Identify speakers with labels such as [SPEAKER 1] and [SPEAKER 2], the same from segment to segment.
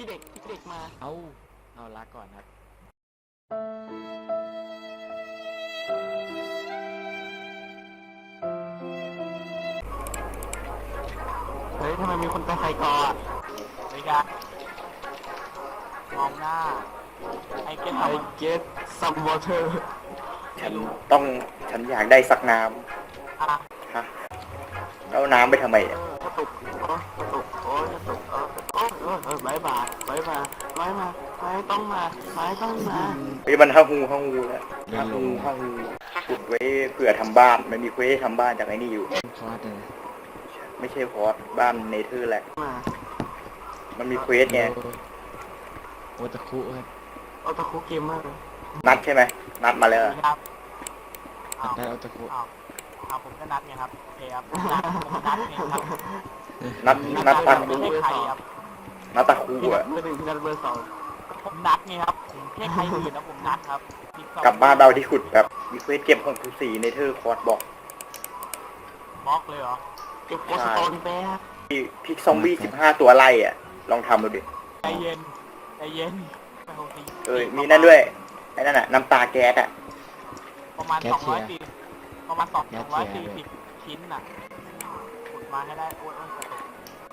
[SPEAKER 1] พี่เด็กพี่เด็กมา
[SPEAKER 2] เอาเอาลาก่อนครับ
[SPEAKER 1] เฮ้ยทำไมมีคนตาใส่กออะ
[SPEAKER 3] ไม่กล้มองหน้า ไอ้เก็ต
[SPEAKER 1] ไอ
[SPEAKER 3] ทำมัน
[SPEAKER 1] get some water
[SPEAKER 4] ฉันต้องฉันอยากได้สักน้
[SPEAKER 3] อะำ
[SPEAKER 4] ฮะแล้วน้ำไปทำไม
[SPEAKER 1] เอ
[SPEAKER 4] อะ
[SPEAKER 1] อกระตุกโอ้กระตุกโอ้ยกระตุกเออกระตุกโอ้ยเออบายบาย บายบายบายมา ไม่ต้องมา ไม่ต้องมา
[SPEAKER 4] เฮ้ยมันห้าฮูห้าฮูแล้วห้าฮูห้าฮูขุดไว้เผื่อทำบ้านมันมีเควสทำบ้านจากไอ้นี่อยู่
[SPEAKER 2] คอร์สเลย
[SPEAKER 4] ไม่ใช่พอร์ตบ้านเนเธอร์แหละ
[SPEAKER 1] มา
[SPEAKER 4] มันมีเควสไง
[SPEAKER 2] โอตะคุครับ
[SPEAKER 1] เอาตะคุเกมเมอร์
[SPEAKER 4] นัดใช่ไหมนัดมาแล้ว
[SPEAKER 3] สวัสดีครับอ้าว
[SPEAKER 2] ได้โอตะคุ
[SPEAKER 3] อ้าวอ้าวผมก็นัดไงครับ โอเคครับ นัดผมนัดไงครับ
[SPEAKER 4] นัดนัดตา
[SPEAKER 3] ไม่
[SPEAKER 4] คู
[SPEAKER 3] ใช่ใครครับ
[SPEAKER 4] นัด ตาคู
[SPEAKER 1] พี่นั
[SPEAKER 4] อะ
[SPEAKER 1] ดเบอร์หนึ่งพี่นัดเบอร์สอง
[SPEAKER 3] ผมนัดไงครับผมไม่ใช่ใครอื่นนะผมนัดครับติ๊ต๊อก
[SPEAKER 4] กลับบ้านเราที่ขุดแบบมีเควสเก็บของทุกสีเนเธอร์คอร์ดบอก
[SPEAKER 3] บล็อกเลยเหรอ
[SPEAKER 1] เก็บโกสโตนแป๊บ
[SPEAKER 4] พี่พิกซอมบี้สิบห้าตัวไล่อะ ลองทำดูดิ
[SPEAKER 3] ใจเย็นใจเย็นไปโฮตี
[SPEAKER 4] เออมีนั่นด้วยไอ้นั่นอะน้ำตาแก๊สอะ
[SPEAKER 3] ประมาณสองร้อยสี่ประมาณสองร้อยสี่สิบชิ้นน่ะขุดมาให้ได้โอ้ยโอ้ยกระตุก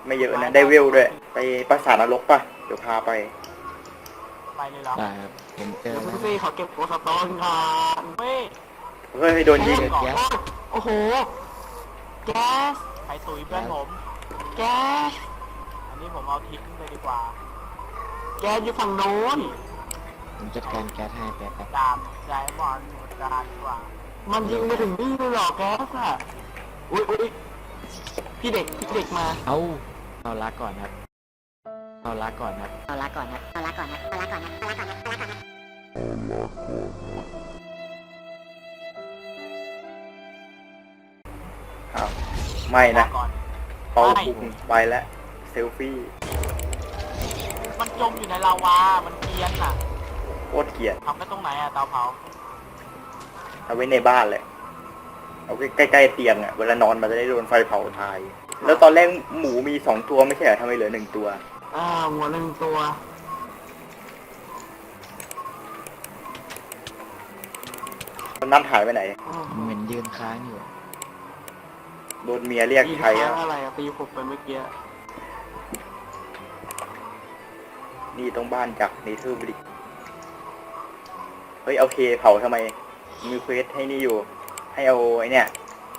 [SPEAKER 4] ไม่เยอะนะ ได้เวลด้วย ไปปราสาทนรกป่ะ เดี๋ยวพาไป
[SPEAKER 3] ไปเลยเหรอ
[SPEAKER 2] ได้ครับผมเจ
[SPEAKER 1] เดี๋
[SPEAKER 2] อ
[SPEAKER 1] ยว
[SPEAKER 2] แล้ว
[SPEAKER 1] พี่ซี่ขอเก็บโกสโตนก่อน
[SPEAKER 3] เว้ย
[SPEAKER 4] เฮ้ย โดนยิง
[SPEAKER 3] ก่อน
[SPEAKER 1] โอ้ยโอ้โห แก๊ส
[SPEAKER 3] ใครตุ๋ยเพื่อนผม
[SPEAKER 1] แก๊ส
[SPEAKER 3] อันนี้ผมเอาทิ้งเลยดีกว่า
[SPEAKER 1] แก๊สอยู่ฝั่งโน้น
[SPEAKER 2] ผมจัดการแก๊สให้แป๊บแป๊บ
[SPEAKER 3] ดาบยายมอนหมดดาดีกว่า
[SPEAKER 1] มันยิงไปถึงนี่เลยเหรอแก๊สอะ อุ้ยอุ้ยพี่เด็ก พี่เด็กมา
[SPEAKER 2] เอา เอาลาก่อนครับเอาลาก่อนครับ
[SPEAKER 5] เอาละก่อนครับเอาละก่อนครับเอาละก่อนครับเอาละก่อนครับเอาละก่อนครับ
[SPEAKER 4] อ้าวไม่นะ
[SPEAKER 3] ก่อน
[SPEAKER 4] เป่าพุงไปแล้วเซลฟี่
[SPEAKER 3] มันจมอยู่ในลาวา มันเกรียนน่ะ
[SPEAKER 4] โคตรเกลียด
[SPEAKER 3] ทำไว้ตรงไหนอะเตาเผา
[SPEAKER 4] เอาไว้ในบ้านเลย เอาใกล้ๆเตียงอะ เวลานอนมันจะได้โดนไฟเผาตาย แล้วตอนแรกหมูมีสองตัวไม่ใช่เหรอทำไมเหลือหนึ่งตัว
[SPEAKER 1] อ่าหัวหนึ่งตัว
[SPEAKER 4] มันนัดหายไปไหน
[SPEAKER 2] เหมือนยืนค้างอยู่
[SPEAKER 4] โดนเมียเรียก
[SPEAKER 1] ตี
[SPEAKER 4] ใคร
[SPEAKER 1] ค้า
[SPEAKER 4] อะ
[SPEAKER 1] งอะไรอะตีผมไปเมื่อกี้
[SPEAKER 4] นี่ต้องบ้านจากเนเธอร์บริกเฮ้ยเอาเคเผาทำไมมีเควสให้นี่อยู่ ให้เอาไอเนี่ย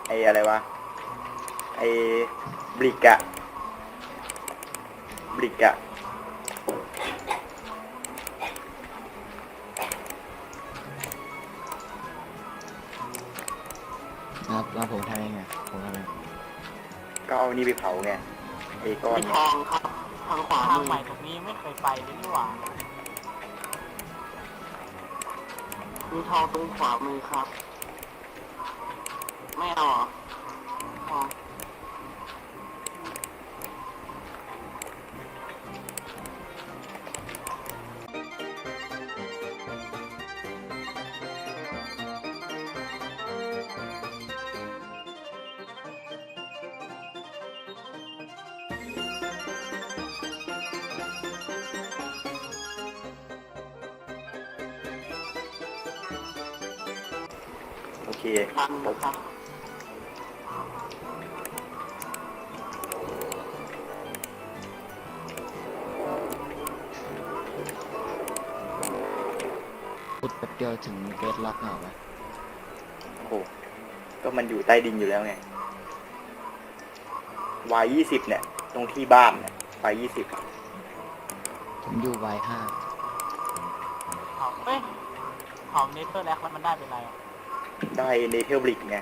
[SPEAKER 4] ไออะไรวะ ไอบริกอะบริกอะ
[SPEAKER 2] ครับแล้วผมทำยังไงผมทำยังไง
[SPEAKER 4] ก็เอานี่ไปเผาไงไอก้อน
[SPEAKER 1] มีทองครับทางขวา
[SPEAKER 3] ทาง
[SPEAKER 1] มือ
[SPEAKER 3] ใหม่ตรงนี้ไม่เคยไปเลยนี่หว่า
[SPEAKER 1] มีทองตรงขวามือครับ ไม่เอาเหรอทอง
[SPEAKER 4] โอเค
[SPEAKER 1] พันนะครับ
[SPEAKER 2] พุดแป๊บเดียวถึงเกตล็อกเหรอวะ
[SPEAKER 4] โอ้โหก็มันอยู่ใต้ดินอยู่แล้วไงวายยี่สิบเนี่ย ตรงที่บ้านเนี่ยวายยี่สิบ
[SPEAKER 2] ผมอยู่ไวห้า
[SPEAKER 3] เผาเอ้ยเผาเนเธอร์แลกแล้วมันได้เป็นไรอะ
[SPEAKER 4] ได้เนเธอร์บริกไง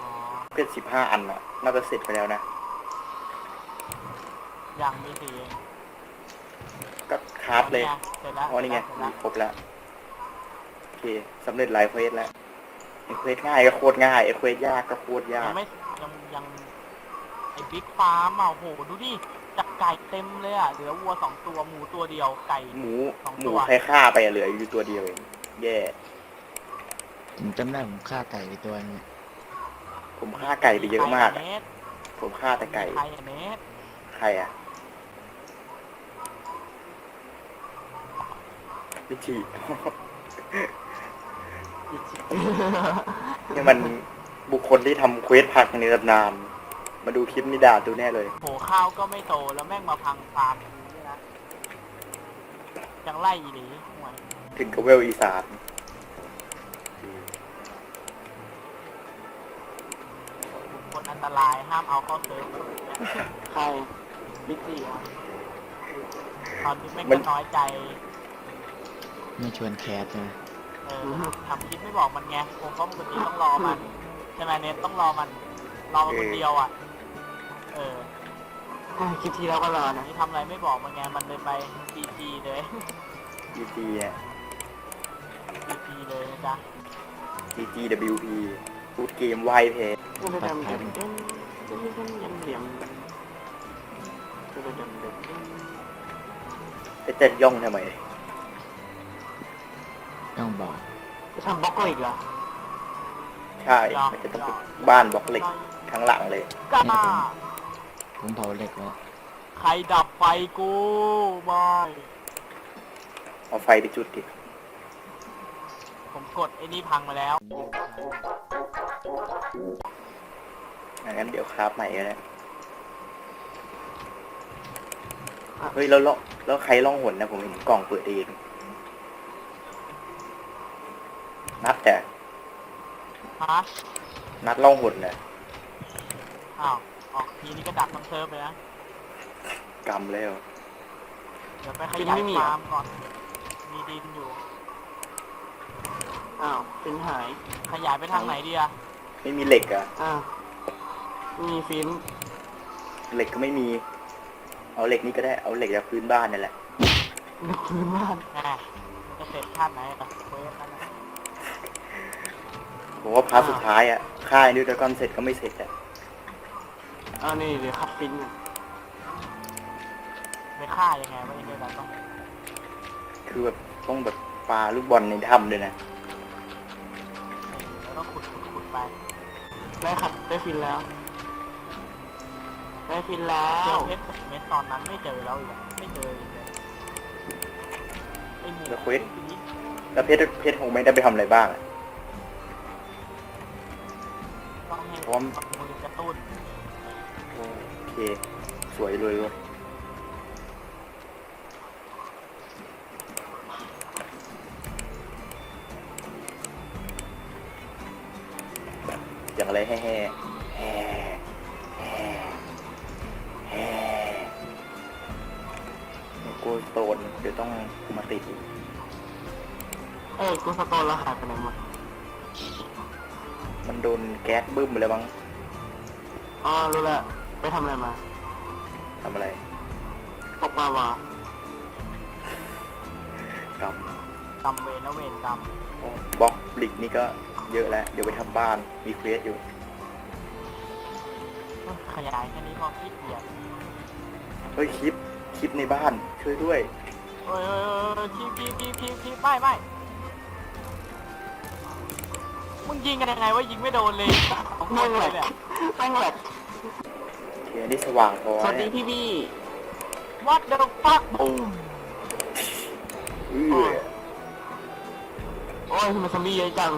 [SPEAKER 3] อ๋อ
[SPEAKER 4] เพื่อนสิบห้าอันอะน่าจะเสร็จไปแล้วนะ
[SPEAKER 3] ยังมีสี่เอง
[SPEAKER 4] ก็คราฟเลย
[SPEAKER 3] เสร็จแล้ว
[SPEAKER 4] อ๋อนี่ไง
[SPEAKER 3] เสร็จแล้ว
[SPEAKER 4] ครบแล้ว โอเคสำเร็จหลายเควสแล้วไอ้เควสง่ายก็โคตรง่ายไอ้เควสยากก็โคตรยา
[SPEAKER 3] ยั
[SPEAKER 4] ก
[SPEAKER 3] งไม่ยังยังไอ้บิ๊กฟาร์มอะโหดูดิจับไก่เต็มเลยอะเหลือวัวสองตัวหมูตัวเดียวไก่
[SPEAKER 4] หมู
[SPEAKER 3] สอง
[SPEAKER 4] ห
[SPEAKER 3] ตั
[SPEAKER 4] มู
[SPEAKER 3] ว
[SPEAKER 4] ใครฆ่าไปอะเหลืออยู่ตัวเดียวเอง แย่
[SPEAKER 2] ผมจำได้ผมฆ่าไก่ไปตัวนึง
[SPEAKER 4] ผมฆ่าไก่ไปเยอะมาก
[SPEAKER 3] ใคร
[SPEAKER 4] อะ
[SPEAKER 3] เนส
[SPEAKER 4] ผมฆ่าแต่ไก่
[SPEAKER 3] ใครอะเนส
[SPEAKER 4] ใครอะพิจินี่มันบุคคลที่ทำเควสผักในตำนานมาดูคลิปนี้ด่าดูแน่เลย
[SPEAKER 3] โหข้าวก็ไม่โตแล้วแม่งมาพังฟาร์มอย่างนี้นะยังไล่อีหลีห่วย
[SPEAKER 4] ถึงกับเวลอีสาน
[SPEAKER 3] ลอันตรายห้ามเอาเข้าเซิร์ฟ
[SPEAKER 1] ใครบิ๊กซี่อะ
[SPEAKER 3] ตอนนี้แม่ง
[SPEAKER 4] มั
[SPEAKER 3] ก็
[SPEAKER 4] น
[SPEAKER 3] น้อยใจ
[SPEAKER 2] ไม่ชวนแคสนะ
[SPEAKER 3] เออทำคลิปไม่บอกมันไงคงเพราะปกติต้องรอมันใช่ไหมเน็ตต้องรอมัน รอมันคนเดียวอะ เออ
[SPEAKER 1] คลิปที่แล้วก็รอนะ
[SPEAKER 3] นี่ทำอะไรไม่บอกมันไง มันเลยไปดีจีเลย
[SPEAKER 4] ดีจีเนี่ย
[SPEAKER 3] ดีจีเลยนะจ๊ะ
[SPEAKER 4] DGWP พูดเกมไวเพย์
[SPEAKER 1] จะไปดำเด่นเด่นจะไปดำเด่นเหลี่ยมจะไปดำเด่นเด่น
[SPEAKER 4] จะจะย่องทำไม
[SPEAKER 2] ต้องบอก
[SPEAKER 1] จะทำบล็อกก็อีกเหรอ
[SPEAKER 4] ใช่มันจะต้องเป็นบ้านบล็อกเหล็กทั้งหลังเลย
[SPEAKER 3] กล้า
[SPEAKER 2] ผมเผาเหล็กไว้
[SPEAKER 3] ใครดับไฟกูบอย
[SPEAKER 4] เอาไฟไปจุดดิ
[SPEAKER 3] ผมกดไอ้นี่พังมาแล้ว
[SPEAKER 4] งั้นเดี๋ยวคราฟใหม่ก็ได้เฮ้ยแล้วแล้วแล้วใครล่องหนนะผมเห็นกล่องเปิดเองนัดแต่
[SPEAKER 3] ฮะ
[SPEAKER 4] นัดล่องหนนะ
[SPEAKER 3] อ้าวออกทีนี้ก็ดับทั้งเซิร์ฟเลยนะ
[SPEAKER 4] กำแล้ว
[SPEAKER 3] เดี๋ยวไปขยายฟาร์มก่อน มีดินอยู่
[SPEAKER 1] อ้าวเป็นหาย
[SPEAKER 3] ขยายไปทางไหนดีอะ
[SPEAKER 4] ไม่มีเหล็กอะ
[SPEAKER 1] อ้าวมีฟิน
[SPEAKER 4] เหล็กก็ไม่มี เอาเหล็กนี่ก็ได้ เอาเหล็กจากพื้นบ้านนั่นแหละ
[SPEAKER 1] นึกพื้นบ้าน
[SPEAKER 3] แหมมันจะเสร็จชาติไหนกับเควสนั่นนะ
[SPEAKER 4] ผมว่าพาร์ทสุดท้ายอะค่ายนิวดากอนเสร็จก็ไม่เสร็จอะ
[SPEAKER 1] อ้าวนี่เดี๋ยวขับฟินกัน
[SPEAKER 3] ไปฆ่ายังไงวะไอ้เนี่ยเราต้อง
[SPEAKER 4] คือแบบต้องแบบปลาลูกบอลในถ้ำด้วยนะ
[SPEAKER 3] เราต้องขุดขุดขุดไป
[SPEAKER 1] ได้ขับได้ฟินแล้ว ได้ฟินแล้
[SPEAKER 3] เจอ
[SPEAKER 1] ว
[SPEAKER 3] เพชรกับเม็ดตอนนั้นไม่เจอแล้วอีกอะไม่เจออีกเลยไอ้หมู
[SPEAKER 4] แล้วเควส
[SPEAKER 3] ทีนี้
[SPEAKER 4] แล้วเพชรเพชรคงไม่ได้ไปทำอะไรบ้างอะ
[SPEAKER 3] ต้องให้
[SPEAKER 4] พร้อม
[SPEAKER 3] มือกระตุ้น
[SPEAKER 4] โอเค สวยเลยเลย อย่างอะไรแห่แห่แห่แห่แห่โกลโตนเดี๋ยวต้องมาติดอีก
[SPEAKER 1] เอ้ยกูสโตนแล้วหายไปไหนหมด
[SPEAKER 4] มันโดนแก๊สบึ้มไปแล้วมั้ง
[SPEAKER 1] อ๋อรู้ละไปทำอะไรมา
[SPEAKER 4] ทำอะไร
[SPEAKER 1] ตกปลาวา
[SPEAKER 4] กับ
[SPEAKER 3] กำเวรแล้วเวรกรรม
[SPEAKER 4] บล็อกบลิกนี่ก็ เยอะแล้ว เดี๋ยวไปทำบ้าน มีเควสอยู่
[SPEAKER 3] เอ้ยขยายแค่นี้พอขี้เกียจ
[SPEAKER 4] เฮ้ยคลิป คลิปในบ้าน ช่วยด้วย
[SPEAKER 3] เอ้ยเอ้ยเอ้ยทีมทีมทีมทีมทีมไม่ไม่มึงยิงกันยังไงวะยิงไม่โดนเลยของค
[SPEAKER 1] แม่
[SPEAKER 3] น
[SPEAKER 1] งแห
[SPEAKER 3] เล
[SPEAKER 1] ล
[SPEAKER 3] ย
[SPEAKER 1] ก
[SPEAKER 3] เนี่ย
[SPEAKER 1] แม่งแหลก
[SPEAKER 4] เทียนี่สว่างพอ
[SPEAKER 1] สวัสดี
[SPEAKER 4] เนี่ย
[SPEAKER 1] พี่พี่
[SPEAKER 3] วัดเดอะฟักบูม
[SPEAKER 4] เอื้อ
[SPEAKER 1] โอ้ยทำไมซอมบี้เยอะจัง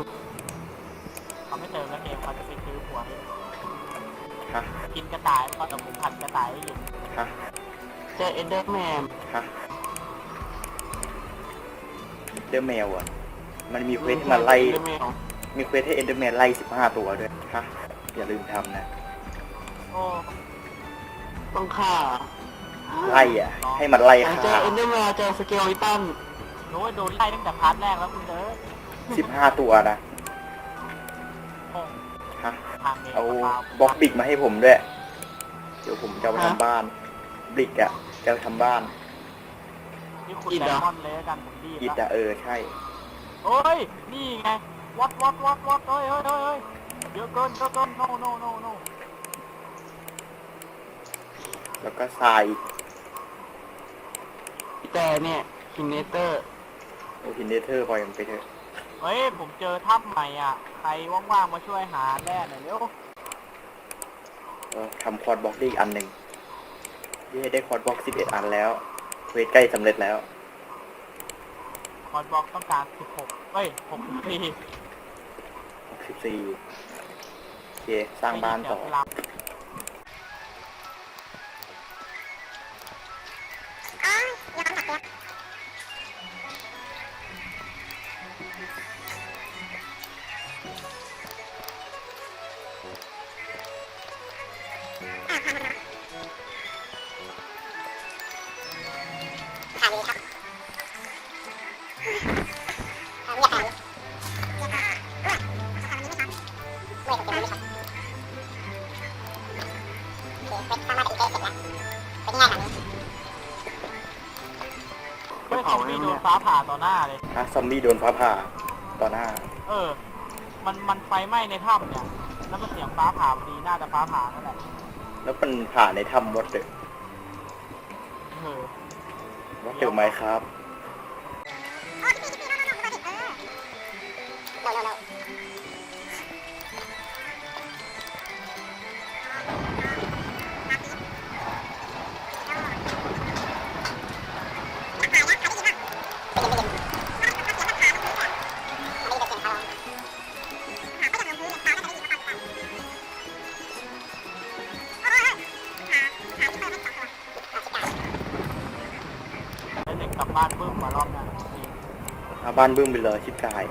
[SPEAKER 3] เขาไม่เติมแล้วเกมเขาจะไปซื้อหัวให้
[SPEAKER 4] ฮะ
[SPEAKER 3] กินกระต่ายเขาจะผมผัดกระต่ายให้อยู่
[SPEAKER 4] ฮะ
[SPEAKER 1] เจอเอเดอร์แมน
[SPEAKER 4] ฮะเดอร์แมวอะ มันมีเควสที่มาไล่
[SPEAKER 1] เอเดอร์แมว
[SPEAKER 4] มีเควสให้เอนเดอร์แมนไล่สิบห้าตัวด้วยฮะอย่าลืมทำนะ
[SPEAKER 3] โอ้
[SPEAKER 1] ต้องฆ่า
[SPEAKER 4] ไล่อะ ให้มันไล่
[SPEAKER 1] เจอ
[SPEAKER 4] ฆ่า
[SPEAKER 1] เอเดอร์แมนเจอสเกลลิตัน
[SPEAKER 3] โหโดนไล่ตั้งแต่พาร์ทแรกแล้วคุณเด้อ
[SPEAKER 4] สิบห้าตัวนะ
[SPEAKER 3] เอง
[SPEAKER 4] เอา
[SPEAKER 3] ปล่า
[SPEAKER 4] บล็อกบิกมาให้ผมด้วย เดี๋ยวผมจะเอาไปทำบ้านบลิกอะจะเอาไปทำบ้าน
[SPEAKER 3] นี่คุณไดมอนด์เลยแล้วกันผมดีบ
[SPEAKER 4] อิด
[SPEAKER 3] แล้ว
[SPEAKER 4] อะเออใช่
[SPEAKER 3] โอ้ย นี่ไง วัดวัดวัดวัดเอ้ยเอ้ยเอ้ยเอ้ยเยอะเกินเยอะเกิน no no no no
[SPEAKER 4] แล้วก็ทรายอีก
[SPEAKER 1] แต่เนี่ยคินเนเตอร์
[SPEAKER 4] โอหินเนเธอร์ปล่อยมันไปเถอะ
[SPEAKER 3] เฮ้ย ผมเจอถ้ำใหม่อะ ใครว่างๆ มาช่วยหาแร่หน่อยเร็ว
[SPEAKER 4] เออ ทำคอร์ดบล็อกได้อีกอันหนึ่งเย่ได้คอร์ดบล็อกสิบเอ็ดอันแล้วเควสใกล้สำเร็จแล้ว
[SPEAKER 3] มอดบล็อกต้องการสิบหกเอ้ยหกสิบสี่
[SPEAKER 4] หกสิบสี่โอเค สร้างบ้านต่อ
[SPEAKER 5] อ๋อย้อนกลับไป
[SPEAKER 3] หน้าเลย
[SPEAKER 4] อะซอมบี้โดนฟ้าผ่าต่อหน้า
[SPEAKER 3] เออ มันมันไฟไหม้ในถ้ำเนี่ย แล้วมันเสียงฟ้าผ่าพอดีน่าจะฟ้าผ่านั่นแหละ
[SPEAKER 4] แล้วมันผ่าในถ้ำวัดเดอ
[SPEAKER 3] เออ
[SPEAKER 4] วัดเดอไหมครับ
[SPEAKER 5] อ๋อพี่พี่พี่น้องน้องมาดิเออเร็วเร็ว
[SPEAKER 3] อา
[SPEAKER 4] บ้านบึ้งไปเลยชิบกาย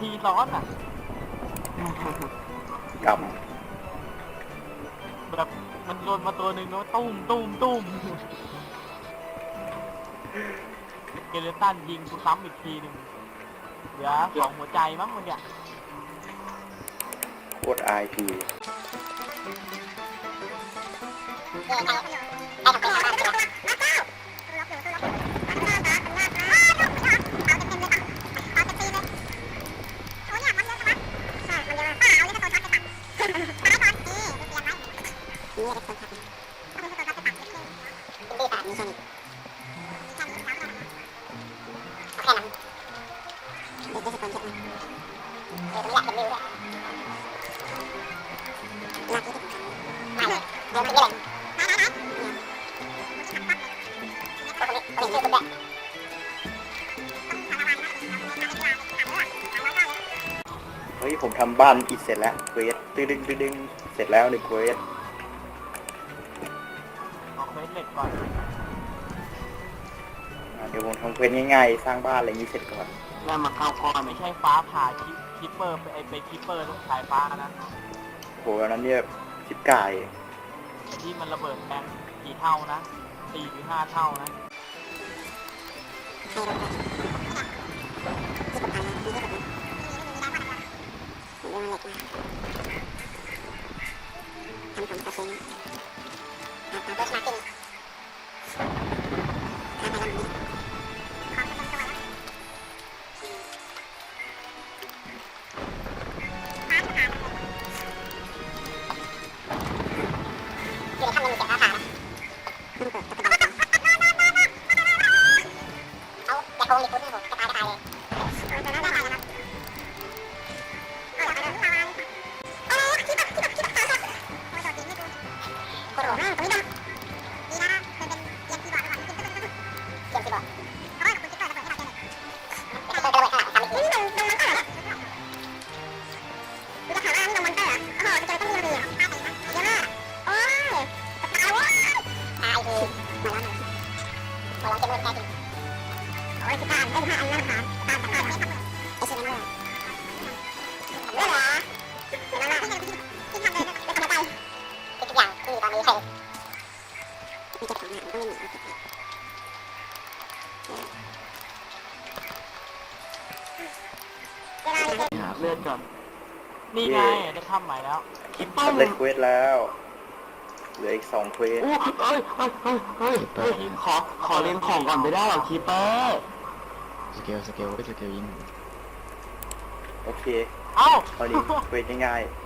[SPEAKER 3] ทีซ้อนอะ
[SPEAKER 4] กรรม
[SPEAKER 3] แบบมันโดนมาตัวหนึ่งแล้วตุ้มตุ้มตุ้มเกเลตันยิงกูซ้ำอีกทีหนึ่งเดี๋ยวสองหัวใจมั้งมันเนี่ย
[SPEAKER 4] โคตรไอพี
[SPEAKER 5] เย้ใครใครทำเป็นชาวบ้านจริ
[SPEAKER 4] บ้านอิฐเสร็จแล้วเควสตึ้งดึงตึ้งดึงเสร็จแล้วหนึ่งเควส
[SPEAKER 3] เอาเควสเหล็กก่อน
[SPEAKER 4] อะเดี๋ยวผมทำเควสง่ายๆ สร้างบ้านอะไรอย่างนี้เสร็จก่อน
[SPEAKER 1] แล้วมาเข้าก้อน
[SPEAKER 3] ไม่ใช่ฟ้าผ่าคิปคิปเปอร์ไปไอไปคิปเปอร์ต้องสายฟ้านะ
[SPEAKER 4] โหอันนั้นเนี่ยชิบกาย
[SPEAKER 3] ที่มันระเบิดแรงกี่เท่านะสี่หรือห้าเท่านะ
[SPEAKER 5] อยู่ ใเลือดก่อนนี่ไงได้ถ้ำใหม่แล้วคิปต้มสำเลยเคว
[SPEAKER 4] สแล้ว เหลืออีกสองเควส
[SPEAKER 1] โอ้ยเอ้ยเอ้ยเอ้ยขอขอเล่นของก่อนไปได้หรอคิปเปิ้
[SPEAKER 2] สเกลสเกลก็สเกลยิง
[SPEAKER 5] โอเค
[SPEAKER 3] เอ้า
[SPEAKER 5] เอา
[SPEAKER 4] ดิเควสง่าย
[SPEAKER 5] ๆ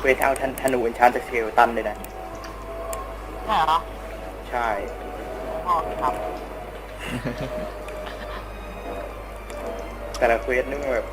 [SPEAKER 5] เควสเอาธนูอันชานตะเชลตันเลยนะ
[SPEAKER 3] ใช่หรอ
[SPEAKER 5] ใช่
[SPEAKER 3] อ๋อครับ
[SPEAKER 5] แต่ละเควสนี่มันแบบ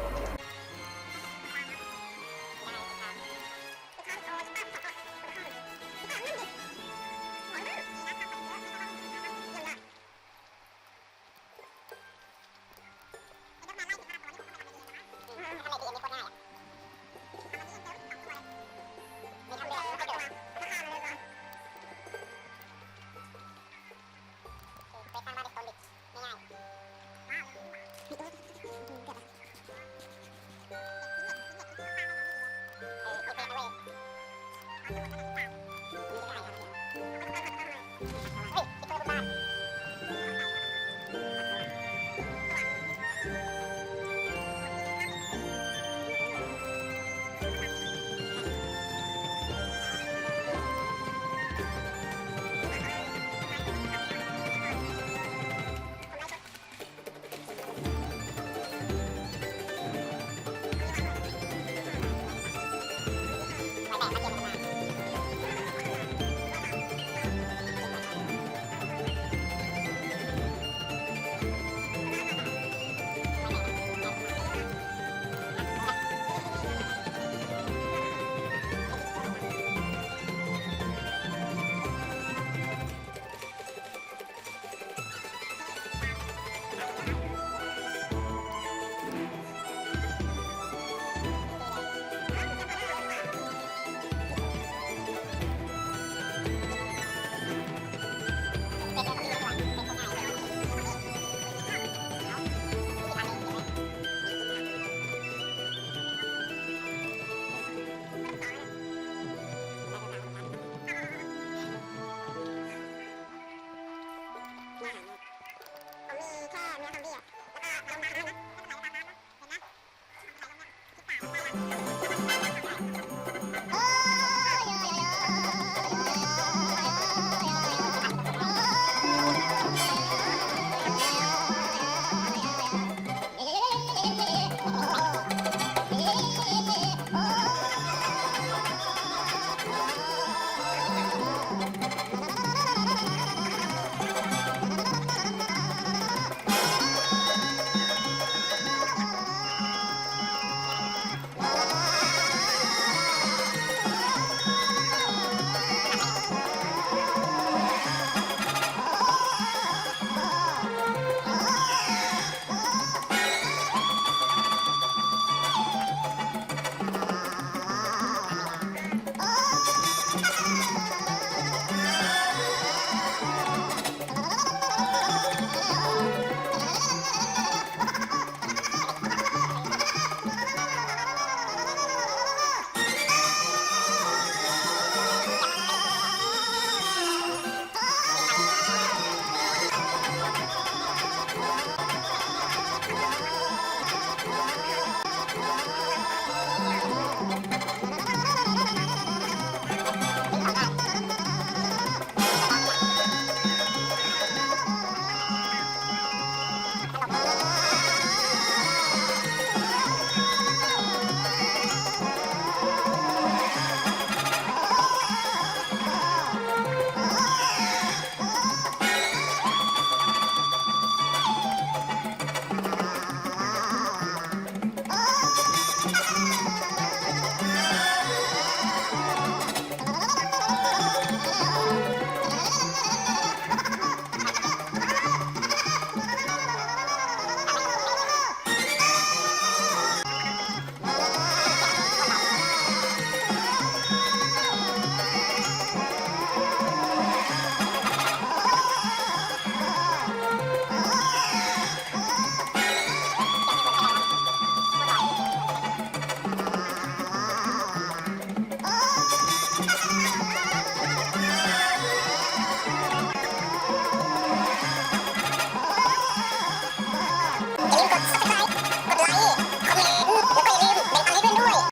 [SPEAKER 4] Thank you.